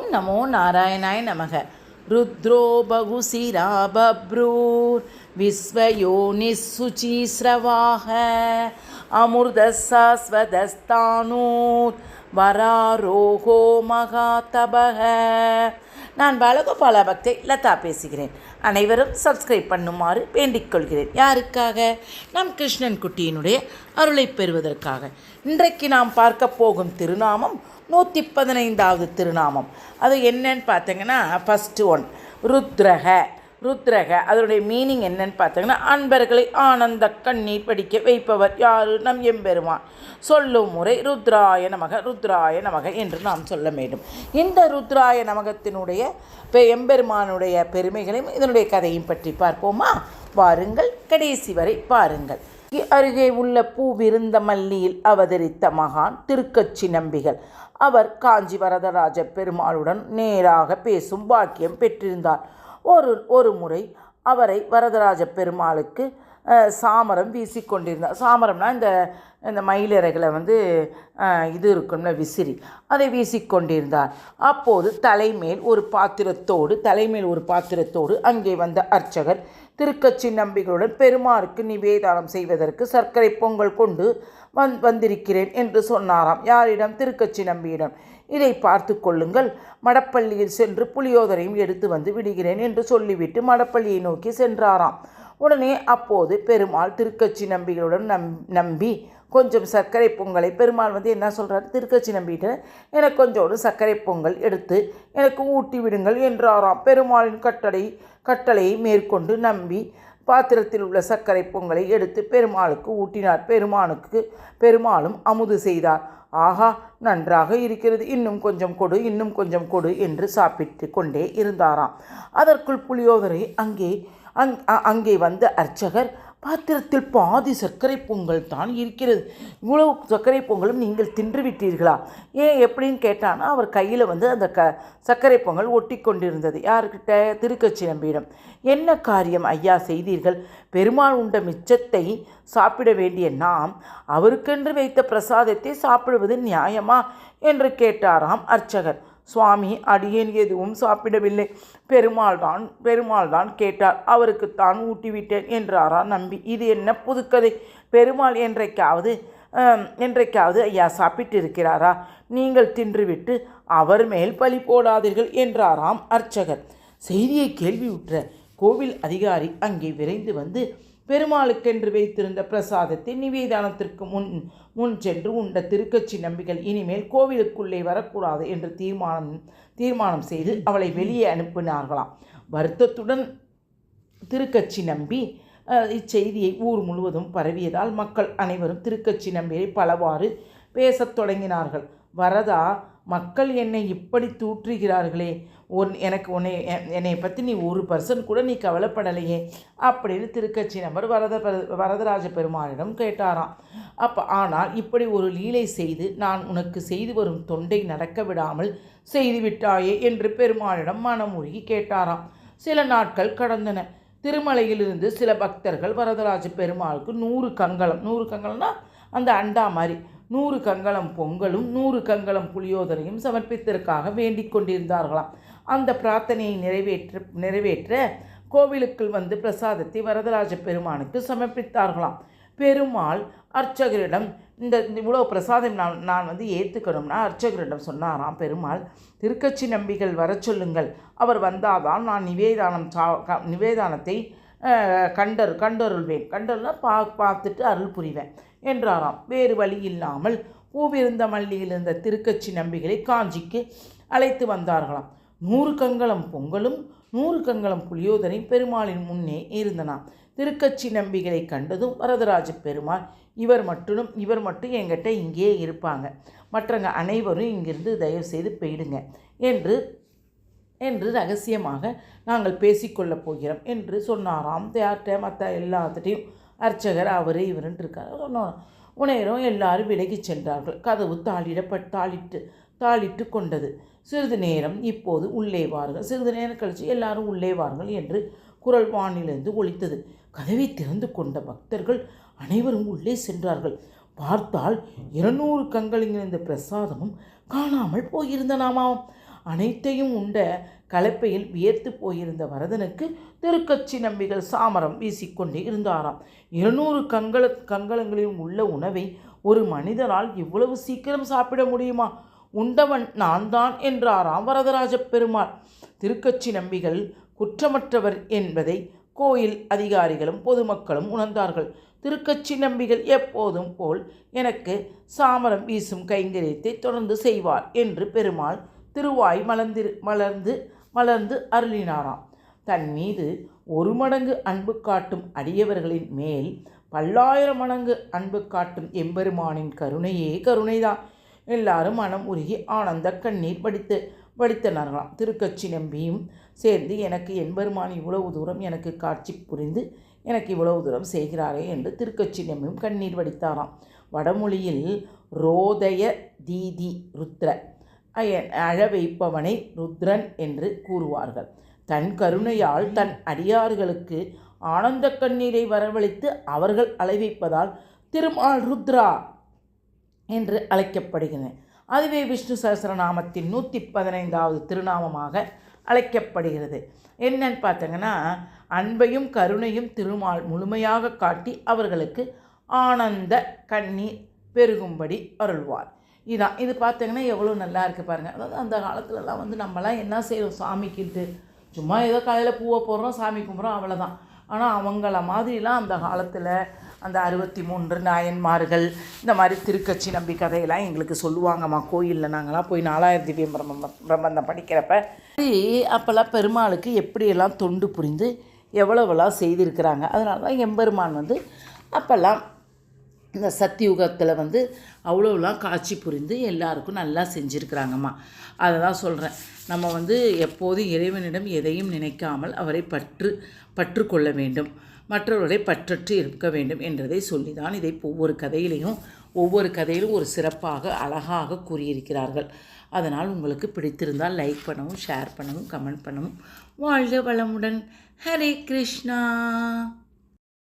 ஓம் நமோ நாராயணாய நமக. ருத்ரோ பகுசிரா பப்ரூர். விஸ்வயோனிசுச்சீஸ்ரவாக அமிர்த சாஸ்வதஸ்தானூர் வராரோகோ மகாதபக. நான் பாலகோபால பக்தை லதா பேசுகிறேன். அனைவரும் சப்ஸ்கிரைப் பண்ணுமாறு வேண்டிக் கொள்கிறேன் யாருக்காக? நம் கிருஷ்ணன் குட்டியினுடைய அருளை பெறுவதற்காக. இன்றைக்கு நாம் பார்க்க போகும் திருநாமம் நூற்றி பதினைந்தாவது திருநாமம். அது என்னன்னு பார்த்தீங்கன்னா ஃபஸ்ட்டு ஒன் ருத்ரக. ருத்ரக. அதனுடைய மீனிங் என்னன்னு பார்த்தீங்கன்னா அன்பர்களை ஆனந்த கண்ணீர் படிக்க வைப்பவர் யாரு? நம் எம்பெருமான். சொல்லும் முறை ருத்ராய நமக ருத்ராய நமக என்று நாம் சொல்ல வேண்டும். இந்த ருத்ராய நமகத்தினுடைய பெ- எம்பெருமானுடைய பெருமைகளையும் இதனுடைய கதையும் பற்றி பார்ப்போமா? வாருங்கள் கடைசி வரை பாருங்கள். அருகே உள்ள பூவிருந்த மல்லியில் அவதரித்த மகான் திருக்கச்சி நம்பிகள். அவர் காஞ்சி வரதராஜ பெருமாளுடன் நேராக பேசும் பாக்கியம் பெற்றிருந்தார். ஒரு ஒரு முறை அவரை வரதராஜ பெருமாளுக்கு சாமரம் சாமரம் வீசிக்கொண்டிருந்தார் சாமரம்னா இந்த இந்த மயிலறைகளை வந்து இது இருக்கும்ல விசிறி. அதை வீசிக்கொண்டிருந்தார் அப்போது தலைமேல் ஒரு பாத்திரத்தோடு தலைமேல் ஒரு பாத்திரத்தோடு அங்கே வந்த அர்ச்சகர் திருக்கச்சி நம்பிகளுடன் பெருமாருக்கு நிவேதானம் செய்வதற்கு சர்க்கரை பொங்கல் கொண்டு வந் வந்திருக்கிறேன் என்று சொன்னாராம். யாரிடம்? திருக்கச்சி நம்பியிடம். இதை பார்த்து கொள்ளுங்கள். மடப்பள்ளியில் சென்று புளியோதரையும் எடுத்து வந்து விடுகிறேன் என்று சொல்லிவிட்டு மடப்பள்ளியை நோக்கி சென்றாராம். உடனே அப்போது பெருமாள் திருக்கச்சி நம்பிகளுடன் நம் நம்பி கொஞ்சம் சர்க்கரை பொங்கலை பெருமாள் வந்து என்ன சொல்கிறார் திருக்கச்சி நம்பிட்டு எனக்கு கொஞ்சோடு சர்க்கரை பொங்கல் எடுத்து எனக்கு ஊட்டி விடுங்கள் என்றாராம். பெருமாளின் கட்டளை கட்டளையை மேற்கொண்டு நம்பி பாத்திரத்தில் உள்ள சர்க்கரை பொங்கலை எடுத்து பெருமாளுக்கு ஊட்டினார். பெருமானுக்கு பெருமாளும் அமுது செய்தார். ஆஹா நன்றாக இருக்கிறது. இன்னும் கொஞ்சம் கொடு இன்னும் கொஞ்சம் கொடு என்று சாப்பிட்டு கொண்டே இருந்தாராம். அதற்குள் புளியோதரை அங்கே அங் அ- அங்கே வந்த அர்ச்சகர் பாத்திரத்தில் பாதி சர்க்கரை பொங்கல் தான் இருக்கிறது. இவ்வளவு சர்க்கரை பொங்கலும் நீங்கள் தின்று விட்டீர்களா ஏன் எப்படின்னு கேட்டானா அவர் கையில் வந்து அந்த க சர்க்கரை பொங்கல் ஒட்டி கொண்டிருந்தது யாருக்கிட்ட திருக்கச்சி நம்பியிடம். என்ன காரியம் ஐயா செய்தீர்கள்? பெருமாள் உண்ட மிச்சத்தை சாப்பிட வேண்டிய நாம் அவருக்கென்று வைத்த பிரசாதத்தை சாப்பிடுவது நியாயமா? என்று கேட்டாராம் அர்ச்சகர். சுவாமி அடியேன் எதுவும் சாப்பிடவில்லை. பெருமாள் தான் பெருமாள் தான் கேட்டார். அவருக்குத்தான் ஊட்டிவிட்டேன் என்றாரா நம்பி. இது என்ன புதுக்கதை? பெருமாள் என்றைக்காவது என்றைக்காவது ஐயா சாப்பிட்டு இருக்கிறாரா நீங்கள் தின்றுவிட்டு அவர் மேல் பழி போடாதீர்கள் என்றாராம் அர்ச்சகர். செய்தியை கேள்வியுற்ற கோவில் அதிகாரி அங்கே விரைந்து வந்து பெருமாளுக்கென்று வைத்திருந்த பிரசாதத்தை நிவேதானத்திற்கு முன் முன் சென்று உண்ட திருக்கச்சி நம்பிகள் இனிமேல் கோவிலுக்குள்ளே வரக்கூடாது என்று தீர்மானம் தீர்மானம் செய்து அவளை வெளியே அனுப்பினார்களாம். வருத்தத்துடன் திருக்கட்சி நம்பி இச்செய்தியை ஊர் முழுவதும் பரவியதால் மக்கள் அனைவரும் திருக்கட்சி நம்பியை பலவாறு பேசத் தொடங்கினார்கள். வரதா? மக்கள் என்னை இப்படி தூற்றுகிறார்களே. உன் எனக்கு உன்னை என்னை பற்றி நீ ஒரு பர்சன்ட் கூட நீ கவலைப்படலையே. அப்படின்னு திருக்கட்சி நபர் வரத வரதராஜ பெருமானிடம் கேட்டாராம். அப்போ ஆனால் இப்படி ஒரு லீலை செய்து நான் உனக்கு செய்து வரும் தொண்டை நடக்க விடாமல் செய்து விட்டாயே என்று பெருமானிடம் மனமுருகி கேட்டாராம். சில நாட்கள் கடந்தன. திருமலையிலிருந்து சில பக்தர்கள் வரதராஜ பெருமாளுக்கு நூறு கங்கலம் நூறு கங்கலம்னா அந்த அண்டா மாதிரி நூறு கங்கலம் பொங்கலும் நூறு கங்கலம் புளியோதரையும் சமர்ப்பித்ததற்காக வேண்டிக் கொண்டிருந்தார்களாம். அந்த பிரார்த்தனையை நிறைவேற்ற நிறைவேற்ற கோவிலுக்குள் வந்து பிரசாதத்தை வரதராஜ பெருமானுக்கு சமர்ப்பித்தார்களாம். பெருமாள் அர்ச்சகரிடம் இந்த இவ்வளோ பிரசாதம் நான் நான் வந்து ஏற்றுக்கணும்னா அர்ச்சகரிடம் சொன்னாராம் பெருமாள் திருக்கட்சி நம்பிகள் வரச் சொல்லுங்கள். அவர் வந்தாதான் நான் நிவேதானம் சா க- நிவேதானத்தை கண்டர் கண்டருள்வேன். கண்டருள்னா பா பார்த்துட்டு அருள் புரிவேன் என்றாராம். வேறு வழி இல்லாமல் பூவிருந்த மல்லியில் இருந்த திருக்கச்சி நம்பிகளை காஞ்சிக்கு அழைத்து வந்தார்களாம். நூறு கங்கலம் பொங்கலும் நூறு கங்கலம் புளியோதனை பெருமாளின் முன்னே இருந்தனாம். திருக்கச்சி நம்பிகளை கண்டதும் வரதராஜ பெருமாள் இவர் மட்டும் இவர் மட்டும் என்கிட்ட இங்கேயே இருப்பாங்க. மற்றவங்க அனைவரும் இங்கிருந்து தயவு செய்து போயிடுங்க என்று என்று ரகசியமாக நாங்கள் பேசிக்கொள்ளப் போகிறோம் என்று சொன்னாராம். யார்கிட்ட மற்ற எல்லாத்துட்டையும் அர்ச்சகர் அவர் இவருன்ட்டு இருக்கார். சொன்னோம் உணரும் எல்லாரும் விலகிச் சென்றார்கள். கதவு தாளிடப்பட் தாளிட்டு தாளிட்டு கொண்டது. சிறிது நேரம் இப்போது உள்ளே வாருங்கள். சிறிது நேரம் கழித்து எல்லாரும் உள்ளே வாருங்கள் என்று குரல் வானிலிருந்து ஒழித்தது கதவை திறந்து கொண்ட பக்தர்கள் அனைவரும் உள்ளே சென்றார்கள். பார்த்தால் இருநூறு கங்களில் இந்த பிரசாதமும் காணாமல் போயிருந்தனாமாம் அனைத்தையும் உண்ட கலப்பையில் வியர்த்து போயிருந்த வரதனுக்கு திருக்கச்சி நம்பிகள் சாமரம் வீசிக்கொண்டே இருந்தாராம். இருநூறு கங்கள கங்களங்களில் உள்ள உணவை ஒரு மனிதனால் இவ்வளவு சீக்கிரம் சாப்பிட முடியுமா? உண்டவன் நான் தான் என்றாராம் வரதராஜ பெருமாள். திருக்கச்சி நம்பிகள் குற்றமற்றவர் என்பதை கோயில் அதிகாரிகளும் பொதுமக்களும் உணர்ந்தார்கள். திருக்கச்சி நம்பிகள் எப்போதும் போல் எனக்கு சாமரம் வீசும் கைங்கரியத்தை தொடர்ந்து செய்வார் என்று பெருமாள் திருவாய் மலர்ந்திரு மலர்ந்து மலர்ந்து அருளினாராம். தன் மீது ஒரு மடங்கு அன்பு காட்டும் அடியவர்களின் மேல் பல்லாயிரம் மடங்கு அன்பு காட்டும் எம்பெருமானின் கருணையே கருணைதான். எல்லாரும் மனம் உருகி ஆனந்த கண்ணீர் படித்து வடித்தனர்களாம். திருக்கச்சி நம்பியும் சேர்ந்து எனக்கு எம்பெருமான் இவ்வளவு தூரம் எனக்கு காட்சி புரிந்து எனக்கு இவ்வளவு தூரம் செய்கிறாரே என்று திருக்கச்சி நம்பியும் கண்ணீர் வடித்தாராம். வடமொழியில் ரோதய தீதி ருத்ர அழ வைப்பவனை ருத்ரன் என்று கூறுவார்கள். தன் கருணையால் தன் அடியார்களுக்கு ஆனந்த கண்ணீரை வரவழைத்து அவர்கள் அலைவைப்பதால் திருமால் ருத்ரா என்று அழைக்கப்படுகிறேன் அதுவே விஷ்ணு சஹஸ்ரநாமத்தின் நூற்றி பதினைந்தாவது திருநாமமாக அழைக்கப்படுகிறது. என்னன்னு பார்த்தீங்கன்னா அன்பையும் கருணையும் திருமால் முழுமையாக காட்டி அவர்களுக்கு ஆனந்த கண்ணீர் பெருகும்படி அருள்வார். இதான். இது பார்த்தீங்கன்னா எவ்வளோ நல்லா இருக்குது பாருங்கள் அதாவது அந்த காலத்துலலாம் வந்து நம்மலாம் என்ன செய்கிறோம் சாமிக்கிட்டு சும்மா ஏதோ காலையில் பூவை போடுறோம் சாமி கும்பிட்றோம் அவ்வளோதான் ஆனால் அவங்கள மாதிரிலாம் அந்த காலத்தில் அந்த அறுபத்தி மூன்று நாயன்மார்கள் இந்த மாதிரி திருக்கச்சி நம்பி கதையெல்லாம் எங்களுக்கு சொல்லுவாங்கம்மா. கோயிலில் நாங்களாம் போய் நாலாயிரம் திவ்யம் பிரம்ம பிரபந்தம் படிக்கிறப்ப அப்போல்லாம் பெருமாளுக்கு எப்படியெல்லாம் தொண்டு புரிந்து எவ்வளவெல்லாம் செய்திருக்கிறாங்க. அதனால தான் எம்பெருமான் வந்து அப்போல்லாம் இந்த சத்தியுகத்தில் வந்து அவ்வளோலாம் காட்சி புரிந்து எல்லாருக்கும் நல்லா செஞ்சுருக்கிறாங்கம்மா. அதை தான் சொல்கிறேன் நம்ம வந்து எப்போதும் இறைவனிடம் எதையும் நினைக்காமல் அவரை பற்று பற்றுக்கொள்ள வேண்டும். மற்றவர்களை பற்றற்று இருக்க வேண்டும் என்றதை சொல்லி தான் இதை ஒவ்வொரு கதையிலையும் ஒவ்வொரு கதையிலும் ஒரு சிறப்பாக அழகாக கூறியிருக்கிறார்கள். அதனால் உங்களுக்கு பிடித்திருந்தால் லைக் பண்ணவும் ஷேர் பண்ணவும் கமெண்ட் பண்ணவும் வாழ்க வளமுடன். ஹரே கிருஷ்ணா.